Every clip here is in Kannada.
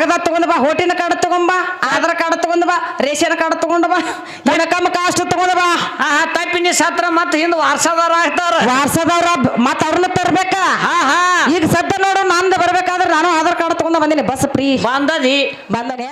ಕಾಗದ ತಗೊಂಡ್ ಬಾ ಹೋಟಿನ ಕಾರ್ಡ್ ತಗೊಂಡ್ ಬಾ ಆಧಾರ್ ಕಾರ್ಡ್ ತಗೊಂಡ್ ಬಾ ರೇಷನ್ ಕಾರ್ಡ್ ತಗೊಂಡ್ ಬಾ ಇನ್ಕಮ್ ಕಾಸ್ಟ್ ತಗೊಂಡ್ ಬಾ. ಹಾ ತಪ್ಪಿನಿ ಸತ್ರ ಮತ್ ಹಿಂದ್ ವಾರಸದಾರ ಆಗ್ತಾರ ವಾರ್ಸದವ್ರ ಮತ್ ಅವ್ರನ್ನ ತರ್ಬೇಕ? ಹಾ ಹಾ. ಈಗ ಸದ್ಯ ನೋಡು ನಂದು ಬರ್ಬೇಕಾದ್ರೆ ನಾನು ಆಧಾರ್ ಕಾರ್ಡ್ ತಗೊಂಡ್ ಬಂದಿನಿ ಬಸ್ ಫ್ರೀ. ಬಂದದಿ. ಬಂದನೆ.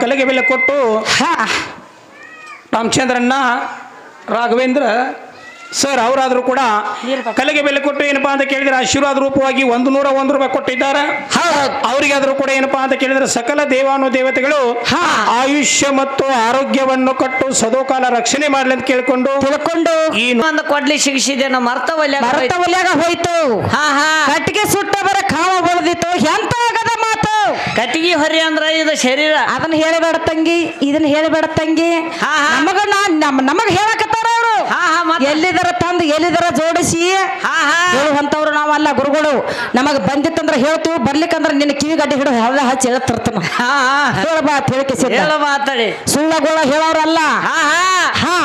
ಕಲೆಗೆ ಬೆಲೆ ಕೊಟ್ಟು ಹಾ. ರಾಮಚಂದ್ರನ್ನ ರಾಘವೇಂದ್ರ ಸರ್ ಅವರಾದರೂ ಕೂಡ ಕಲೆಗೆ ಬೆಲೆ ಕೊಟ್ಟು ಏನಪ್ಪಾ ಅಂತ ಕೇಳಿದ್ರೆ ಆಶೀರ್ವಾದ ರೂಪವಾಗಿ ಒಂದು ನೂರ ಒಂದು ರೂಪಾಯಿ ಕೊಟ್ಟಿದ್ದಾರೆ. ಅವರಿಗಾದರೂ ಕೂಡ ಏನಪ್ಪಾ ಅಂತ ಕೇಳಿದ್ರೆ ಸಕಲ ದೇವಾನು ದೇವತೆಗಳು ಹಾ. ಆಯುಷ್ಯ ಮತ್ತು ಆರೋಗ್ಯವನ್ನು ಕಟ್ಟು ಸದೋಕಾಲ ರಕ್ಷಣೆ ಮಾಡಲಿ ಅಂತ ಕೇಳಿಕೊಂಡು ತಿಳ್ಕೊಂಡು ಈ ಒಂದು ಕೊಡ್ಲಿ ಶಿಕ್ಷಿದೆ ಮರ್ತ ಭರತ ಒಲ್ಯಾಗ ಹೋಯ್ತು. ಕಟ್ಟಿಗೆ ಸುಟ್ಟ ಬರ ಕಾವ ಬಳದಿತ್ತು ಎಂತ ಆಗದ ಮಾತು? ಕಟ್ಟಿಗೆ ಹೊರಿ ಅಂದ್ರ ಇದು ಶರೀರ. ಅದನ್ನ ಹೇಳಬೇಡ ತಂಗಿ ಇದನ್ನ ಹೇಳಬೇಡ ತಂಗಿ. ಹಾ, ಹಾ. ನಮಗ ನಮ್ ನಮಗ ಹೇಳಕತ್ತಾರ ಅವರು. ಹಾ ಹಾ ಮತ್ತ. ಎಲ್ಲಿದರ ತಂದು ಎಲ್ಲಿದರ ಜೋಡಿಸಿ. ಹಾ ಹಾ. ಹೇಳುವಂತವ್ರು ನಾವಲ್ಲ ಗುರುಗಳು. ನಮಗ ಬಂದಿತ್ತಂದ್ರ ಹೇಳ್ತೀವಿ ಬರ್ಲಿಕ್ಕಂದ್ರ ನಿನ್ನ ಕಿವಿ ಗಡ್ಡೆ ಹಿಡಿದು ಹಳ್ಳ ಹಚ್ಚಿ ಹೇಳ್ತಿರ್ತಾನ ಹಾ ಹಾ. ಹೇಳಬಾ ಹೇಳಿಕೆ ಸಿದ್ಧ. ಹೇಳ ಮಾತಾಡಿ ಸುಳ್ಳಗಳ ಹೇಳೋರಲ್ಲ. ಹಾ ಹಾ. ಹಾ.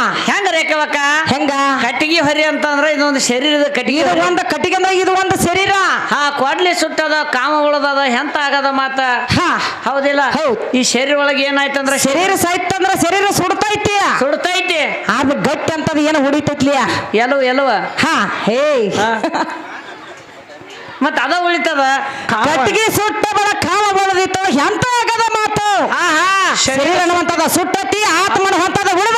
ಹೆಂಗ ರೇಖವಕ್ಕ ಹೆಂಗ? ಕಟ್ಟಿಗೆ ಹೊರಿ ಅಂತಂದ್ರೆ ಇದೊಂದು ಶರೀರದ ಕಟ್ಟಿಗೆ ಇದು. ಒಂದು ಕಟ್ಟಿಗೆ ಅಂದ್ರೆ ಇದು ಒಂದು ಶರೀರ. ಹಾ ಕೊಡ್ಲಿ ಸುಟ್ಟದ ಕಾಮ ಉಳದದ ಎಂತ ಆಗದ ಮಾತ? ಹಾ. ಹೌದಿಲ್ಲ? ಹೌದ್. ಈ ಶರೀರ ಒಳಗೆ ಏನಾಯ್ತಂದ್ರ ಶರೀರ ಸಾಯ್ತಂದ್ರೆ ಶರೀರ ಸುಡ್ತೈತಿ. ಸುಡ್ತೈತಿ. ಅದು ಗಟ್ಟಿ ಅಂತದ ಏನು ಹೊಡಿತೈತ್ಲಿಯ ಎಲ್ಲವ ಎಲ್ಲವ. ಹಾ ಹೇ. ಮತ್ತ ಅದ ಉಳಿತದ? ಕಟ್ಟಿಗೆ ಸುಟ್ಟ ಬರ ಕಾಮ ಬಳದಿತ್ತು ಎಂತ ಆಗದ ಮಾತು? ಶರೀರ ಅನ್ನುವಂಥದ್ದು ಸುಟ್ಟತಿ ಆತ್ಮನ ಹೊಂತದ ಉಳ್ದೈತೆ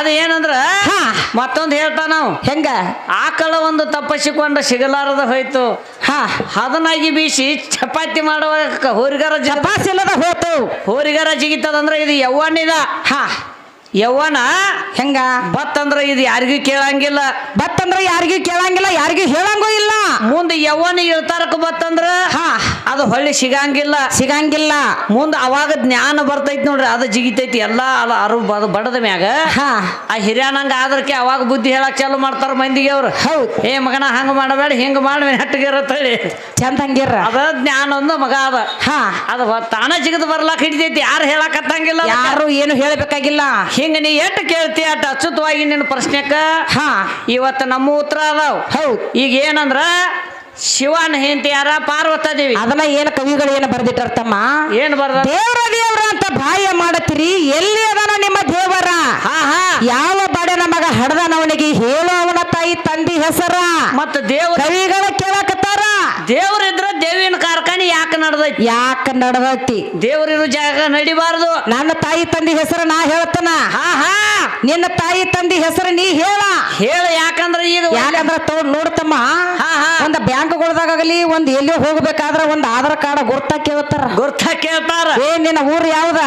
ಅದು ಏನಂದ್ರ ಹಾ. ಮತ್ತೊಂದು ಹೇಳ್ತಾ ನಾವು. ಹೆಂಗ? ಆಕಳ ಒಂದು ತಪ್ಪಸಿಕೊಂಡ ಸಿಗಲಾರದ ಹೋಯ್ತು. ಹಾ. ಅದನ್ನಾಗಿ ಬೀಸಿ ಚಪಾತಿ ಮಾಡುವ ಹೋರಿಗಾರ ಜಪಾಸಿಲ್ಲದ ಹೋಯ್ತು ಇಲ್ಲದ ಹೋತು. ಹೋರಿಗಾರ ಜಿಗಿತದಂದ್ರ ಇದು ಯವ್ವಣ್ಣಿದ ಹಾ. ಯವ್ವನ? ಹೆಂಗ? ಬತ್ತಂದ್ರ ಇದು ಯಾರಿಗೂ ಕೇಳಂಗಿಲ್ಲ. ಬತ್ತಂದ್ರ ಯಾರಿಗೂ ಕೇಳಂಗಿಲ್ಲ ಯಾರಿಗೂ ಹೇಳಂಗೂ ಇಲ್ಲ. ಮುಂದೆ ಯವ್ವನ ಇಳ್ತಾರಕ ಬತ್ತಂದ್ರ? ಹಾ. ಅದು ಹೊಳ್ಳಿ ಸಿಗಂಗಿಲ್ಲ. ಸಿಗಂಗಿಲ್ಲ. ಮುಂದೆ ಅವಾಗ ಜ್ಞಾನ ಬರ್ತೈತಿ ನೋಡ್ರಿ ಅದು ಜಿಗಿತೈತಿ. ಎಲ್ಲಾ ಅಲ್ಲ ಅರು ಬಡದ ಮ್ಯಾಗ. ಹಾ. ಆ ಹಿರಿಯನಂಗ ಆದ್ರಕ್ಕೆ ಅವಾಗ ಬುದ್ಧಿ ಹೇಳಕ್ ಚಾಲು ಮಾಡ್ತಾರ ಮಂದಿಗೆ ಅವ್ರು. ಹೌದು. ಏ ಮಗನ ಹಂಗ ಮಾಡಬೇಡ ಹಿಂಗ ಮಾಡಿ ನೆಟ್ಟಗಿರತ್ತಳಿ ಚಂದಂಗಿರ ಅದ ಜ್ಞಾನ ಒಂದು ಮಗ ಅದ. ಹಾ. ಅದ ತಾನ ಜಿಗದ್ ಬರ್ಲಾಕ್ ಹಿಡಿತೈತಿ ಯಾರು ಹೇಳಕ್ ಹತ್ತಂಗಿಲ್ಲ ಯಾರು ಏನು ಹೇಳಬೇಕಾಗಿಲ್ಲ. ಹಿಂಗ ನೀ ಎಟ್ಟು ಕೇಳ್ತಿ ಅಟ್ ಅಚ್ಚುತವಾಗಿ ನಿನ್ನ ಪ್ರಶ್ನೆಕ? ಹಾ. ಇವತ್ತು ನಮ್ಮ ಉತ್ತರ ಅದಾವ್. ಹೌದು. ಈಗ ಏನಂದ್ರ ಶಿವನ ಹೆಂಡತಿ ಯಾರ ಪಾರ್ವತಾದೇವಿ ಅದನ್ನ ಏನು ಕವಿಗಳು ಏನು ಬರ್ದಿಟ್ಟರ್ತಮ್ಮ ಏನ್ ಬರ್ದ ದೇವ್ರ ದೇವ್ರ ಅಂತ ಬಾಯ ಮಾಡತ್ತೀರಿ ಎಲ್ಲಿ ಅದನ ನಿಮ್ಮ ದೇವರ? ಹಾ ಹಾ. ಯಾವ ಬಡ ನಮಗ ಹಡದನವನಿಗೆ ಹೇಳೋ ಅವನ ತಾಯಿ ತಂದಿ ಹೆಸರ. ಮತ್ತ ದೇವ್ರ ಕವಿಗಳು ಕೇಳಕತ್ತಾರ. ಯಾಕೆ ನಡ್ದೈತಿ ಯಾಕ ನಡದೈತಿ ದೇವ್ರಿರೋ ಜಾಗ ನಡಿಬಾರದು. ನನ್ನ ತಾಯಿ ತಂದಿ ಹೆಸರು ನಾ ಹೇಳ್ತನ. ಹಾ ಹಾ. ನಿನ್ನ ತಾಯಿ ತಂದಿ ಹೆಸರು ನೀ ಹೇಳ. ಹೇಳ ಯಾಕಂದ್ರ ಈಗ ಯಾಕಂದ್ರ ತೋಡ್ ನೋಡ್ತಮ್ಮ. ಒಂದ್ ಆಗಲಿ ಒಂದ್ ಎಲ್ಲಿ ಹೋಗ್ಬೇಕಾದ್ರ ಒಂದ್ ಆಧಾರ್ ಕಾರ್ಡ್ ಗುರ್ತ ಕೇಳ್ತಾರ. ಗುರ್ತ ಕೇಳ್ತಾರ. ಏ ನಿನ್ನ ಊರ್ ಯಾವ್ದ.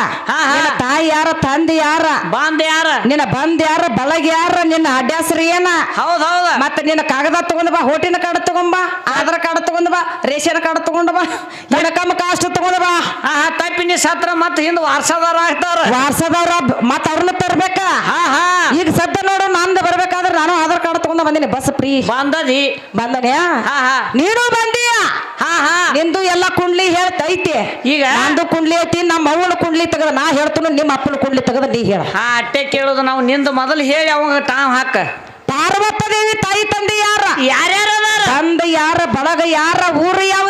ನಿನ್ನ ತಾಯಿ ಯಾರ ತಂದೆ ಯಾರ? ಬಾಂದ್ ಯಾರ? ನಿನ್ನ ಬಂದ್ ಯಾರ ಬಳಗ ಯಾರ ನಿನ್ನ ಅಡ್ಯಾಸ್ರಿ ಏನ? ಹೌದ್ ಹೌದ. ಮತ್ತ ನಿನ್ನ ಕಾಗದ ತಗೊಂಡ್ ಬಾ ಹೋಟಿನ ಕಾರ್ಡ್ ತಗೊಂಡ್ ಬಾ ಆಧಾರ್ ಕಾರ್ಡ್ ತಗೊಂಡ್ ಬಾ ರೇಷನ್ ಕಾರ್ಡ್ ತಗೊಂಡ್ ಬಾ ಇನ್ಕಮ್ ಕಾಸ್ಟ್ ತಗೊಂಡ್ ಬಾ. ಹಾ ತಪ್ಪಿನಿ ಸತ್ರ ಮತ್ತ ಹಿಂದ ವಾರ್ಸದಾರ ಆಗ್ತಾರ ವಾರ್ಸದಾರ ಮತ್ತ ಅವ್ರನ್ನ ತರ್ಬೇಕ? ಹಾ ಹಾ. ಈಗ ಸದ್ಯ ನೋಡು ನಂದು ಬರ್ಬೇಕಾದ್ರೆ ನಾನು ಆಧಾರ್ ಕಾರ್ಡ್ ತಗೊಂಡ ಬಂದಿನಿ ಬಸ್ ಫ್ರೀ. ಬಂದದಿ. ಬಂದನೆ ಹಾ ಹಾ. ನೀನು ಬಂದೀಯ? ಹಾ ಹಾ. ನಿಂದು ಎಲ್ಲ ಕುಂಡ್ಲಿ ಹೇಳ್ತೈತಿ ಈಗ? ನಂದು ಕುಂಡ್ಲಿ ಐತಿ ನಮ್ಮ ಅವ್ವನ ಕುಂಡ್ಲಿ ತೆಗದ ನಾ ಹೇಳ್ತೀನಿ ನಿಮ್ಮ ಅಪ್ಪನ ಕುಂಡ್ಲಿ ತೆಗದ ನೀ ಹೇಳ. ಹಾ ಅಟ್ಟೆ ಕೇಳುದು ನಾವು ನಿಂದು ಮೊದಲು ಹೇಳಿ ಅವಾಗ ತಾವ್ ಹಾಕ. ಪಾರ್ವತ ದೇವಿ ತಾಯಿ ತಂದೆ ಯಾರ? ಯಾರ್ಯಾರ ತಂದೆ ಯಾರ ಬಳಗ ಯಾರ ಊರು ಹೌದ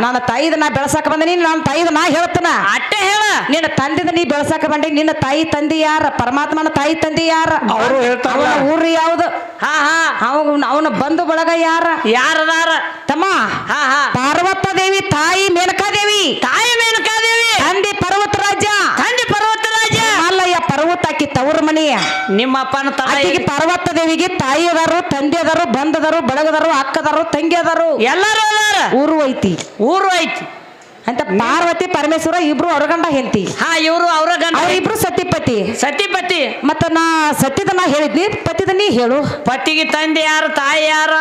ನನ್ನ ತಾಯಿದ ನಾ ಬೆಳ್ಸಕ್ಕೆ ಬಂದೆ ನೀನು ನನ್ನ ತಾಯಿದ ನಾ ಹೇಳ್ತನ. ಅಟ್ಟೆ ಹೇಳ. ನಿನ್ನ ತಂದಿದ ನೀ ಬೆಳ್ಸಾಕ ಬಂದಿ ನಿನ್ನ ತಾಯಿ ತಂದೆ ಯಾರ? ಪರಮಾತ್ಮನ ತಾಯಿ ತಂದೆ ಯಾರ? ಅವರು ಹೇಳ್ತಾರಲ್ಲ. ಅವನ ಊರು ಯಾವ್ದು? ಹಾ ಹಾ. ಅವನ ಅವನ ಬಂಧು ಬಳಗ ಯಾರ? ಯಾರದಾರ? ತಮ್ಮ. ಹಾ ಹಾ. ಪಾರ್ವತ ದೇವಿ ತಾಯಿ ಮೇನಕಾ ದೇವಿ. ತಾಯಿ ಮೇನಕಾ ದೇವಿ. ತಂದಿ ಪರ್ವತ ರಾಜ್ಯ. ತಂದಿ ಪರ್ವತ ರಾಜ್ಯ. ಅಲ್ಲಯ್ಯ ಪರ್ವತ ಆಕಿ ತವ್ರ ಮನೆಯ ನಿಮ್ಮ ಅಪ್ಪನ ತಾಯಿಗೆ ಆಕಿಗೆ ಪರ್ವತ ದೇವಿಗೆ ತಾಯಿ ಅದಾರು ತಂದೆ ಅದಾರು ಬಂದದರು ಬಳಗದರು ಅಕ್ಕದರು ತಂಗಿ ಅದಾರು. ಎಲ್ಲಾರು ಊರು ಐತಿ. ಊರು ಐತಿ. ಅಂತ ಪಾರ್ವತಿ ಪರಮೇಶ್ವರ ಇಬ್ರು ಹೊರಗಂಡ ಹೆಂತಿ ಹಾ ಇವರು ಅವ್ರ ಗಂಡ ಇಬ್ರು ಸತಿಪತಿ. ಸತಿಪತಿ. ಮತ್ತ ನಾ ಸತ್ಯದ ನಾ ಹೇಳಿದ್ನಿ ಪತಿದ ನೀ ಹೇಳು. ಪತಿಗೆ ತಂದೆ ಯಾರು ತಾಯಿ ಯಾರು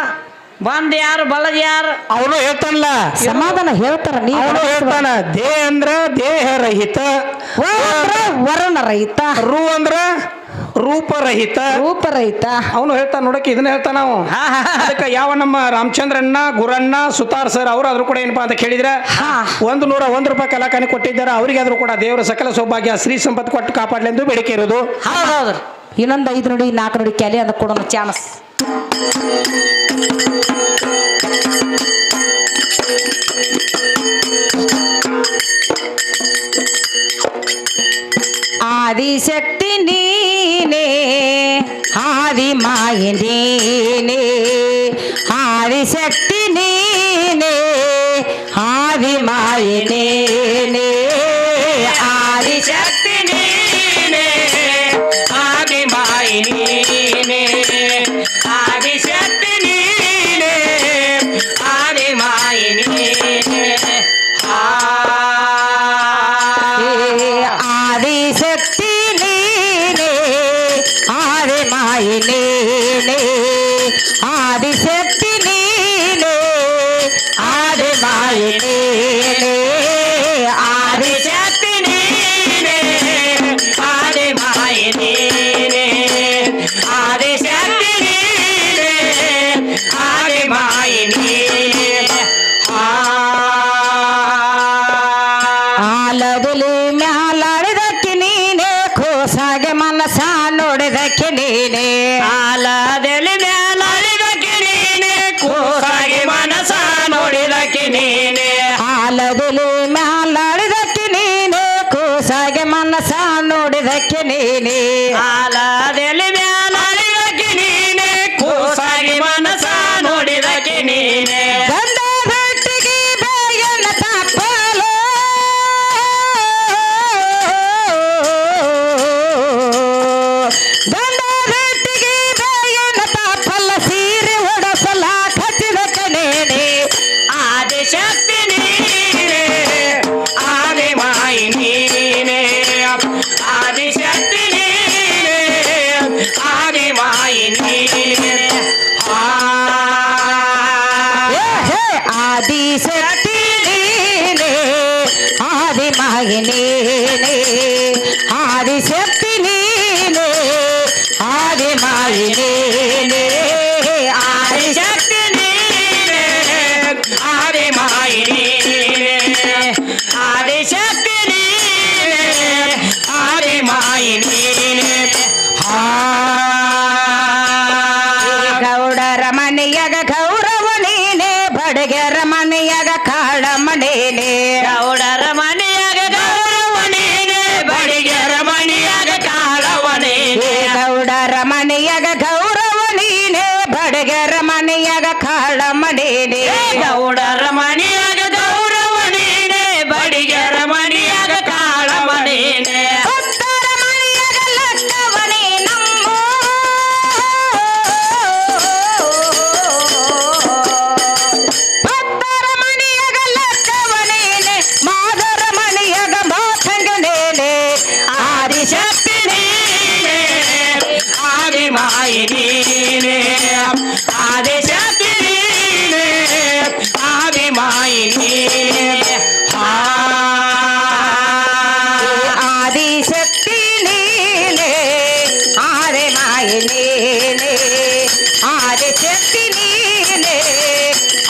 ಬಂದ್ ಯಾರು ಬಲದ ಯಾರು? ಅವನು ಹೇಳ್ತಾನಲ್ಲ. ಸಮಾಧಾನ ಹೇಳ್ತಾರ ನೀ. ಅವನು ಹೇಳ್ತಾನ ದೇಹ ಅಂದ್ರ ದೇಹ ರಹಿತ ವ ಅಂದ್ರ ವರುಣ ರಹಿತ ರು ಅಂದ್ರ ರೂಪರಹಿತ. ರೂಪರಹಿತ. ಅವನು ಹೇಳ್ತಾನೆ ನೋಡಕ್ಕೆ ಇದನ್ನ ಹೇಳ್ತಾನ ನಾವು ಅದಕ್ಕೆ ಯಾವ ನಮ್ಮ ರಾಮಚಂದ್ರಣ್ಣ ಗುರಣ್ಣ ಸುತಾರ್ ಸರ್ ಅವರು ಆದ್ರೂ ಕೂಡ ಏನಪ್ಪಾ ಅಂತ ಕೇಳಿದ್ರೆ ಹಾ. ಒಂದು ನೂರ ಒಂದು ರೂಪಾಯಿ ಕಲಾಕಾನಿ ಕೊಟ್ಟಿದ್ದಾರೆ ಅವರಿಗೆ ಆದ್ರೂ ಕೂಡ ದೇವರ ಸಕಲ ಸೌಭಾಗ್ಯ ಶ್ರೀ ಸಂಪತ್ತು ಕೊಟ್ಟು ಕಾಪಾಡ್ಲೆಂದು ಬೇಡಿಕೆ ಇರೋದು. ಹೌದ್ ಇನ್ನೊಂದು ಐದು ನೋಡಿ ನಾಲ್ಕು ನೋಡಿ ಕ್ಯಾಲಿ ಅದಕ್ಕೆ ಕೊಡೋಣ ಚಾನಸ್. ಆದಿಶಕ್ತಿ ನೀನೇ ಆದಿ ಮಾಯ ನೀನೇ ಆದಿಶಕ್ತಿ ನೀನೇ ಆದಿ ಮಾಯ ನೀನೇ ಆದಿಶಕ್ತಿ ನೀನೇ ನೋಡಿದಕ್ಕೆ ನೀನೇ ಆಲದಲ್ಲಿ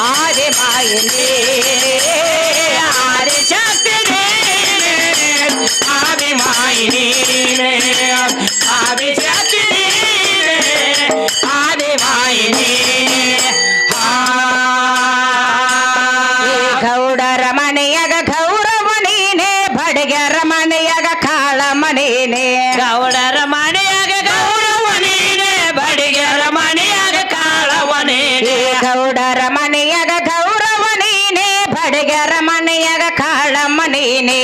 ആരെ മായനേ? ಮನೆಯಾಗ ಗೌರವ ನೀನೆ ಬಡಗರ ಮನೆಯಾಗ ಕಾಳಮ್ಮ ನೀನೆ.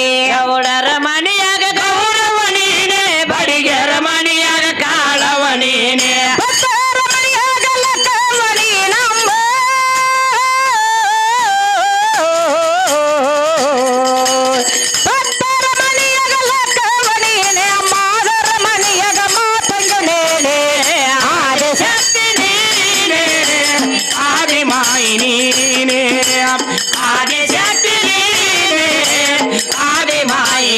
ಆದಿ ಶಕ್ತಿ ನೀನೇ ಆದಿ ಮಾಯಿ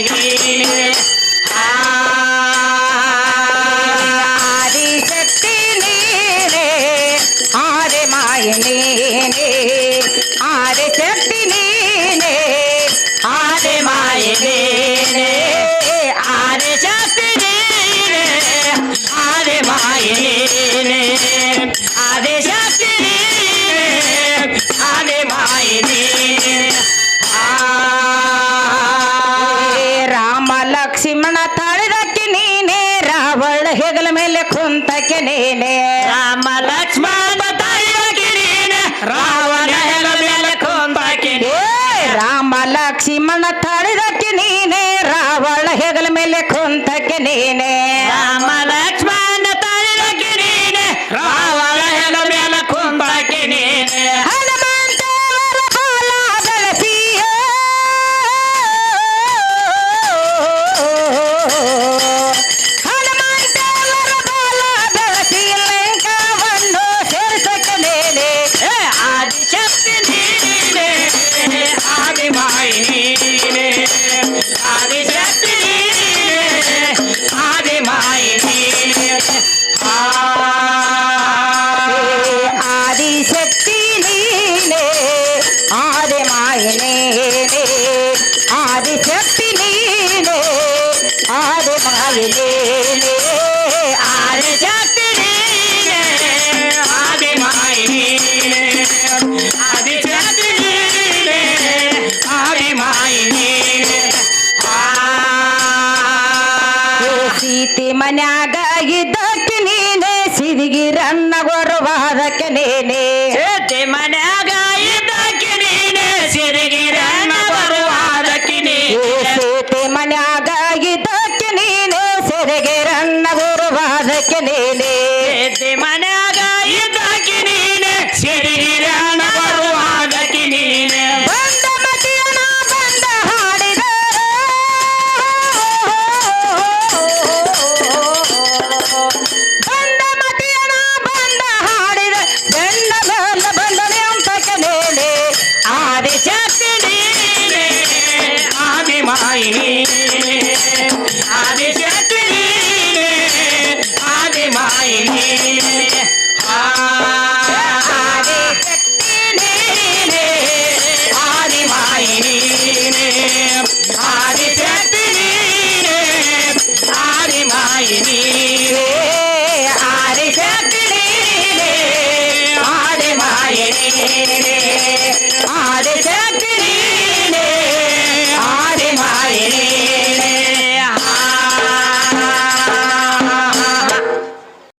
ಲಕ್ಷ್ಮಣ ತಾಳಿದಕ್ಕೆ ನೀನೇ ರಾವಣ ಹೆಗಲ ಮೇಲೆ ಕುಂತಕ್ಕೆ ನೀನೇ. ರಾಮ ಲಕ್ಷ್ಮಣ ತಾಳಿದಕ್ಕೆ ನೀನೇ ರಾವಣ ಹೆಗಲ ಮೇಲೆ ಕುಂತಕ್ಕೆ ರಾಮ ಲಕ್ಷ್ಮಣ ತಾಳಿದಕ್ಕೆ ನೀನೇ ರಾವಣ ಹೆಗಲ ಮೇಲೆ ಕುಂತಕ್ಕೆ ನೀನೇ. ಮಾಯಿ ಮನ್ಯಾಗ ರನ್ನ ಗುರುವಾದಕ್ಕೆ ನೀನೆ